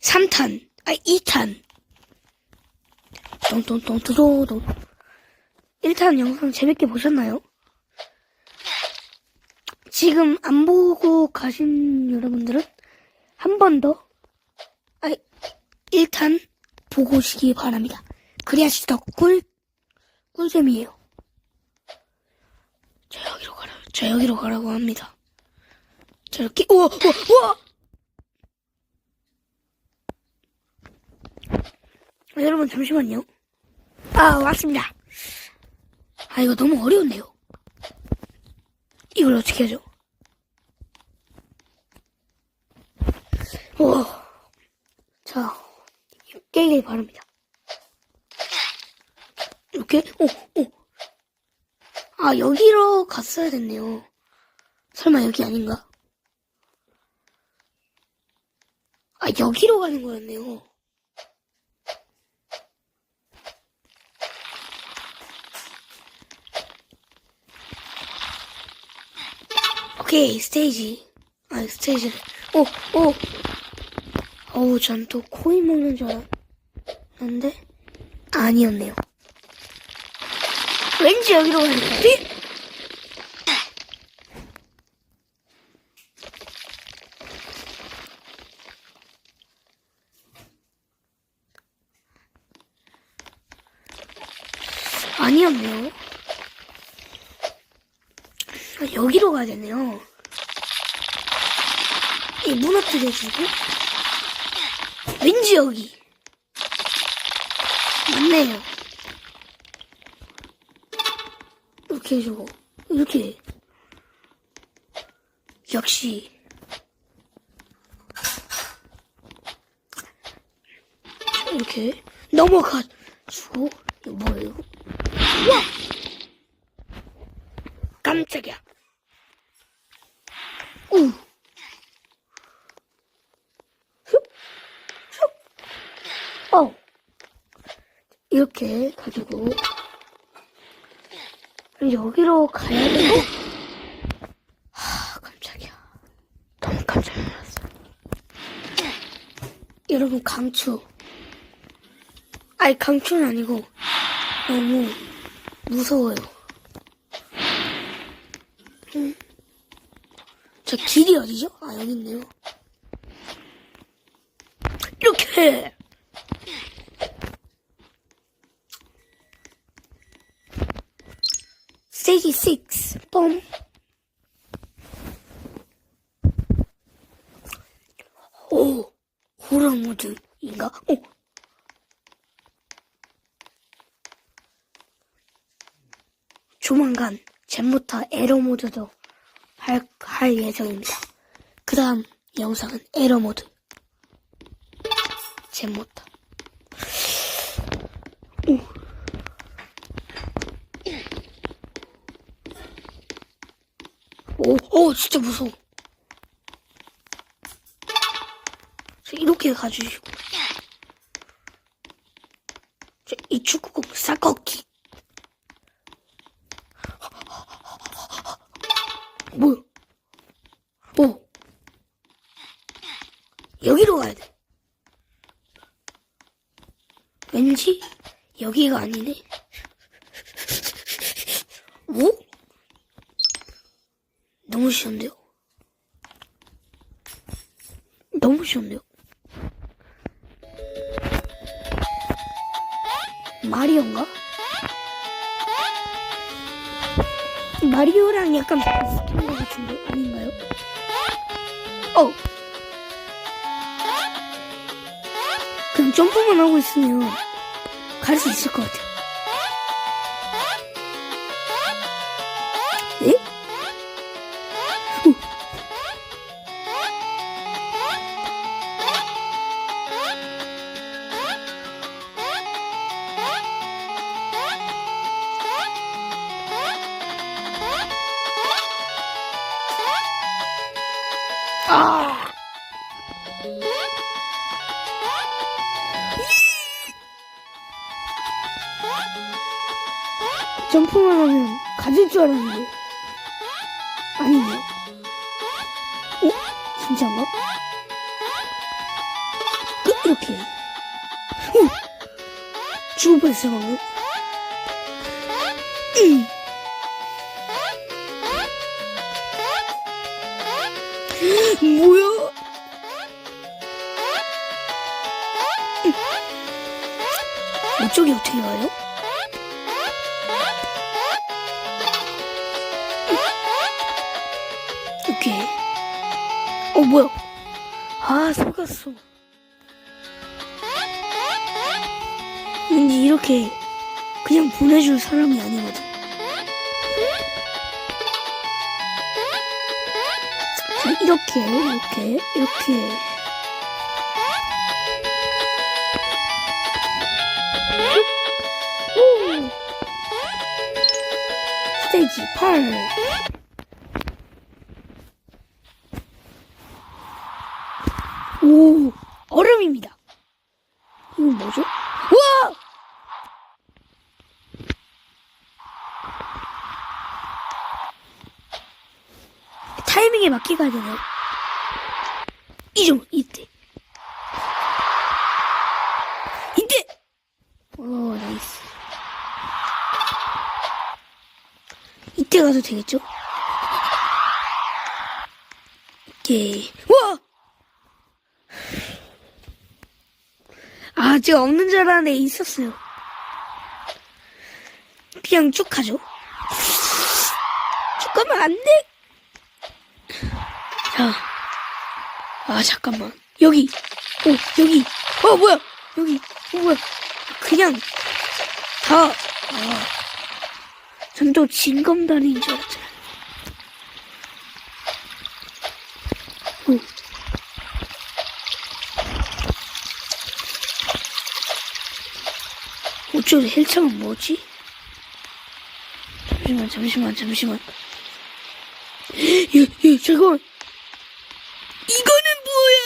3탄, 아, 2탄. 똥똥똥똥똥똥. 1탄 영상 재밌게 보셨나요? 지금 안 보고 가신 여러분들은 한 번 더, 아, 1탄 보고 오시기 바랍니다. 그래야지 더 꿀, 꿀잼이에요. 저 여기로 가라, 저 여기로 가라고 합니다. 저렇게, 우와, 우와, 우와! 여러분, 잠시만요. 아, 왔습니다. 아, 이거 너무 어려운데요. 이걸 어떻게 하죠? 우와. 자, 깨길 바랍니다. 이렇게, 오, 오. 아, 여기로 갔어야 됐네요. 설마 여기 아닌가? 아, 여기로 가는 거였네요. 오케이, 스테이지. 아, 스테이지. 오, 오. 어우, 전 또 코인 먹는 줄 알았는데, 아니었네요. 왠지 여기로 가는 거지? 아니었네요. 아, 여기로 가야 되네요. 이 무너뜨려주고, 왠지 여기. 맞네요. 이렇게 해주고, 이렇게. 역시. 이렇게 넘어가 주고, 이거 뭐예요? 와! 깜짝이야. 어. 이렇게 가지고 여기로 가야 되고. 하, 깜짝이야. 너무 깜짝 놀랐어. 여러분 강추. 아니 강추는 아니고 너무 무서워요. 음. 저 길이 어디죠? 아, 여기 있네요. 이렇게! 스테이지 6, pom오 호러 모드인가? 오! 조만간 젠부터 에러 모드도 할, 할 예정입니다. 그 다음 영상은 에러 모드. 젠부터. 오, 오, 진짜 무서워. 저 이렇게 가주시고. 저이 축구공 싹꺾기. 뭐야? 오. 여기로 가야 돼. 왠지 여기가 아니네. 오? 너무 쉬운데요? 너무 쉬운데요? 마리오인가? 마리오랑 약간 비슷한 것 같은데 아닌가요? 어. 점프만 하고 있으면 갈 수 있을 것 같아요. 줄 알았는데 아니네요. 어? 진짜인가? 그, 이렇게. 오! 죽을 뻔했어, 방금. 이. 뭐야? 이쪽이 어떻게 가요? 어, 뭐야? 아, 속았어. 왠지 이렇게 그냥 보내줄 사람이 아니거든. 자, 이렇게, 이렇게, 이렇게. 오! 스테이지 8. 오, 얼음입니다. 이건 뭐죠? 우와! 타이밍에 맞게 가야 되나요? 이정, 이때. 이때! 오, 나이스. 이때 가도 되겠죠? 오케이. 우와! 아, 제가 없는 줄 알았는데 있었어요. 그냥 쭉 가죠. 쭉 가면 안 돼! 자. 아, 잠깐만. 여기. 어, 여기. 어, 뭐야. 여기. 어, 뭐야. 그냥. 다. 아. 전또 진검다리인 줄 알았잖아 어쩌 헬창은 뭐지? 잠시만, 잠시만, 잠시만. 예, 예, 잠깐만. 이거는 뭐야?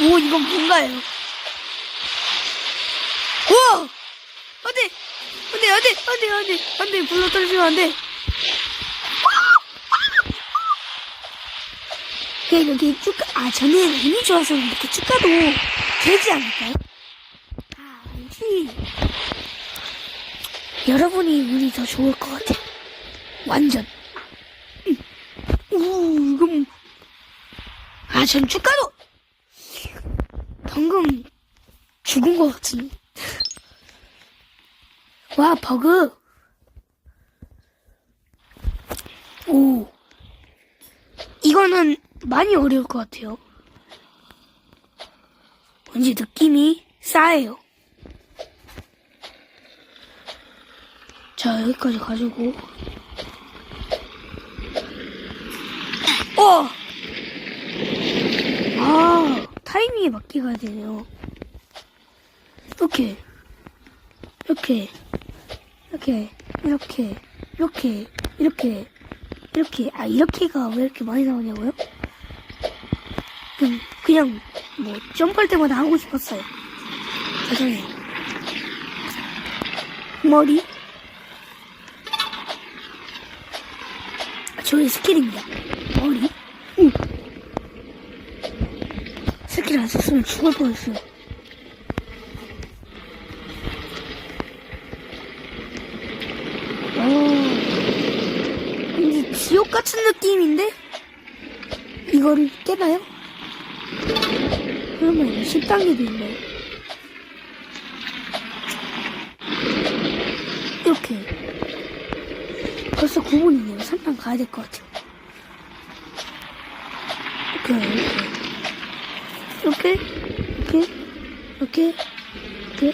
오, 이건 뭔가요? 우와! 안 돼! 안 돼, 안 돼, 안 돼, 안 돼, 안 돼, 불러 떨어지면 안 돼. 그냥 이렇게 쭉, 가- 아, 저는 운이 좋아서 이렇게 쭉 가도 되지 않을까요? 아, 아니지. 여러분이 운이 더 좋을 것 같아. 완전. 음. 우, 이건. 아, 전쭉 가도! 방금 죽은 것 같은. 와, 버그. 오. 이거는 많이 어려울 것 같아요. 왠지 느낌이 싸해요. 자, 여기까지 가지고. 어! 아, 타이밍에 맞게 가야 되네요. 이렇게. 이렇게. 이렇게. 이렇게. 이렇게. 이렇게. 이렇게. 아, 이렇게가 왜 이렇게 많이 나오냐고요? 그냥, 그냥, 뭐, 점프할 때마다 하고 싶었어요. 죄송해요. 머리. 아, 저의 스킬입니다. 머리. 응. 스킬 안 썼으면 죽을 뻔했어요. 오. 왠지 지옥 같은 느낌인데? 이거를 깨나요? 그러면 10단계도 있나요? 이렇게. 벌써 9분이네요. 3단 가야 될 것 같아요. 이렇게, 이렇게, 이렇게, 이렇게, 이렇게,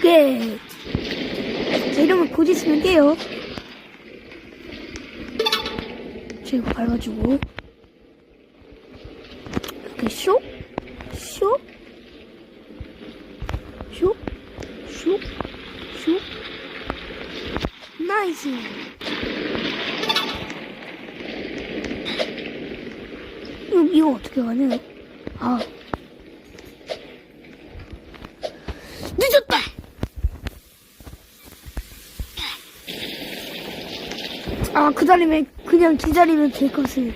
이렇게. 자, 이러면 곧 있으면 깨요. 자, 이거 밟아주고. 이렇게 쇼, 쇼, 쇼, 쇼, 쇼. 나이스. 이거, 이거 어떻게 가냐? 아. 늦었다! 아, 그그 그냥 기다리면 될 것을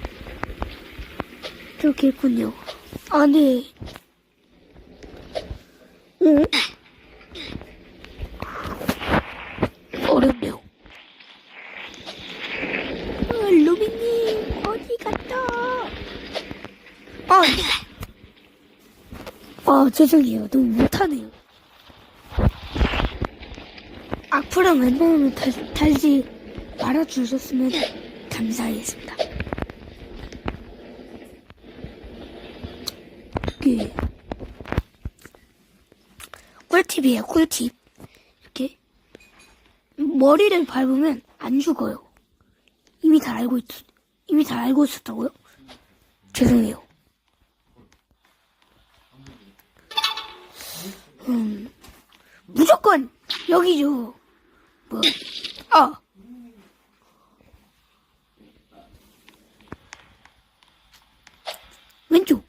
그렇게 했군요. 아, 네. 아, 아, 죄송해요. 너무 못하네요. 악플은 웬만하면 달, 달지 말아주셨으면 감사하겠습니다. 그, 꿀팁이에요, 꿀팁. 이렇게, 머리를 밟으면 안 죽어요. 이미 다 알고 있, 이미 다 알고 있었다고요? 죄송해요. 음, 무조건 여기죠. 뭐, 아. 왼쪽.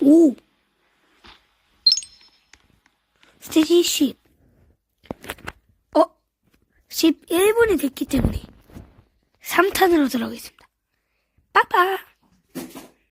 오. 스테지 10. 어? 11분이 됐기 때문에 3탄으로 들어가겠습니다. 빠빠.